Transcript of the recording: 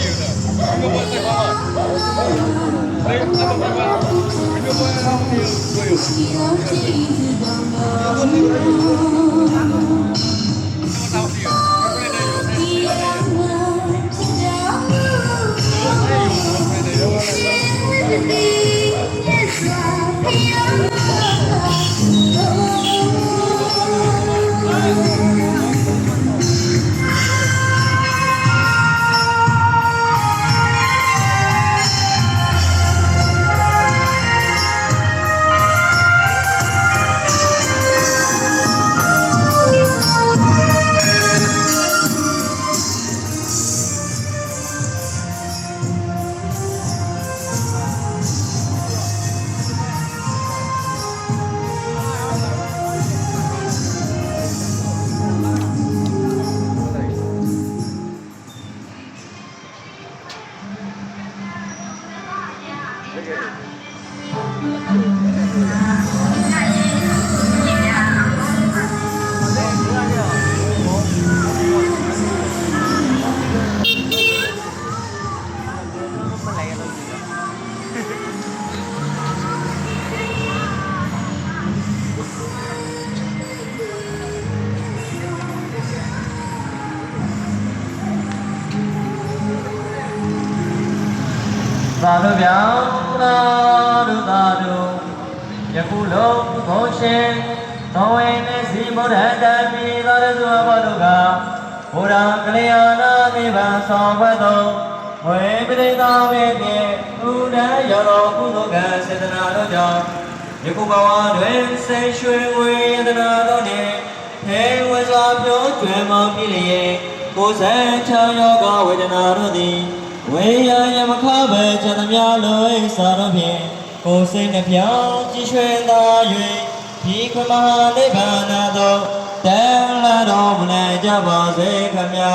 သာတို့ ပြောင်း သာတို့သာတို့ယခုလုံးဘုံရှင်သောဝေနေစီဗုဒ္ဓတံမိသောရသုဘောတို့ကဘုရားကလျာဏနိဗ္ဗာန်ဆောင်ဘတ်သောဝေပရိသဝေပြေဥဒံရောတော်ကုသိုလ်ကံစေတနာတို့ကြောင့်ယခုဘဝတွင်စိတ်ရွှင်ဝေဒနာတို့နှင့်ထေဝစွာပြောကျွမ်းမောပြည့်လျက်ကိုယ်ဆံချောယောဂဝေဒနာတို့သည်ဝေယယမခပဲချ မ်းသမျှလွိစာတို့ဖြင့်ကိုယ်စိတ်နှပြောင်းကြည်ရွှင်သာ၍ဒီခမဟာနိဗ္ဗာန်သို့တန်လာတော်မူနိုင်ကြပါစေခမညာ